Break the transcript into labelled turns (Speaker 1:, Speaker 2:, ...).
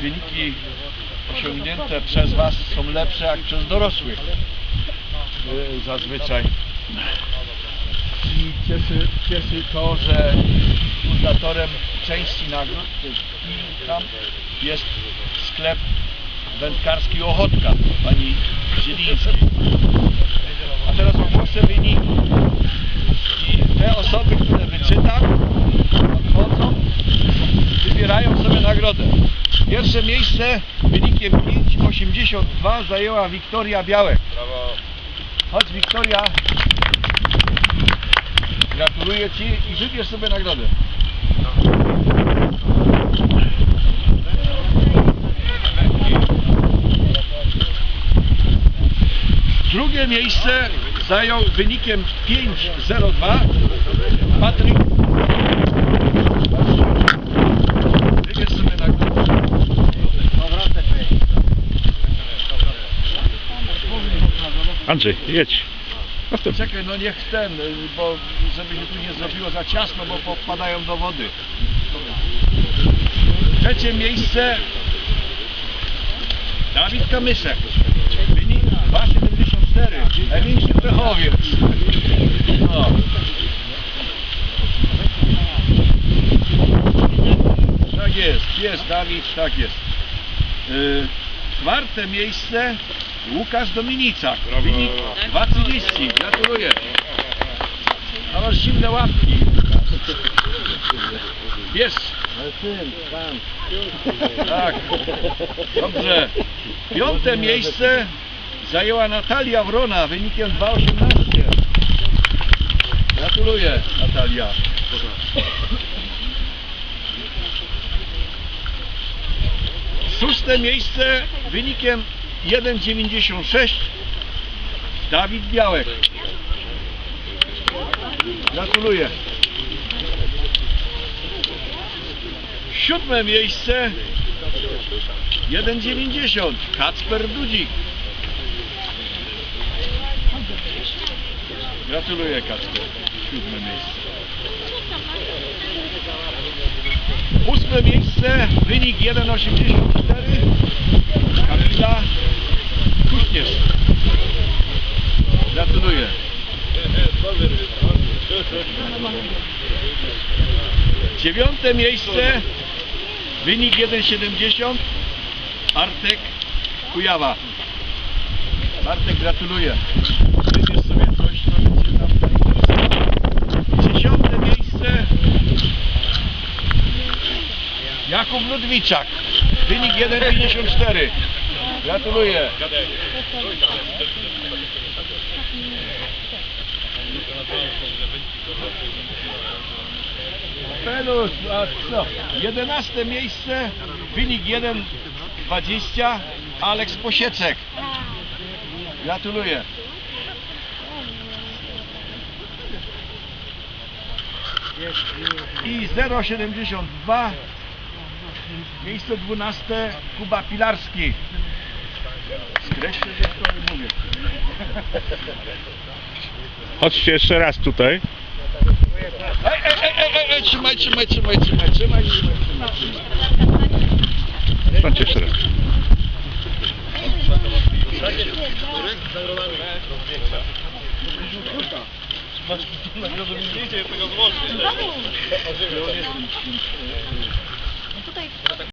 Speaker 1: wyniki osiągnięte przez Was są lepsze jak przez dorosłych zazwyczaj. I cieszy, cieszy to, że fundatorem części nagród jest sklep wędkarski Ochotka pani Zielińskiej. Nagrodę. Pierwsze miejsce wynikiem 5,82 zajęła Wiktoria Białek. Chodź Wiktoria. Gratuluję Ci i wybierz sobie nagrodę. Drugie miejsce zajął wynikiem 5,02 Patryk. Wybierz sobie nagrodę.
Speaker 2: Andrzej, jedź.
Speaker 1: Czekaj, no niech ten, y, bo żeby się tu nie zrobiło za ciasno, bo popadają do wody. Trzecie miejsce Dawid Kamyszek. Wynik 2,74. Największy pechowiec. No. Tak jest, jest Dawid, tak jest. Y, czwarte miejsce Łukasz Dominicak. Wynik 2,30. Gratuluję. A masz zimne łapki. Bierz. Tak. Dobrze. Piąte miejsce zajęła Natalia Wrona wynikiem 2,18. Gratuluję Natalia. Szóste miejsce wynikiem 1,96 Dawid Białek. Gratuluję. Siódme miejsce 1,90 Kacper Dudzik. Gratuluję Kacper. Siódme miejsce. Ósme miejsce, wynik 1,84 Kamila Kuśnierz. Gratuluję. Dziewiąte miejsce, wynik 1,70 Artek Kujawa. Bartek, gratuluję. Wybierz sobie coś, co będzie tam. Dziesiąte miejsce, Jakub Ludwiczak. Wynik 1,54. Gratuluję. Pelus, a co? 11 miejsce, wynik 1,20. Aleks Posieczek. Gratuluję. I 0,72 Miejsce 12 Kuba Pilarski. Skreślę to i mówię.
Speaker 2: Chodźcie jeszcze raz tutaj.
Speaker 1: Trzymaj, trzymaj, trzymaj, trzymaj, trzymaj, trzymaj, trzymaj, trzymaj.
Speaker 2: Stańcie jeszcze raz.
Speaker 1: Masz nagrodę mniejszej, tego złożyć.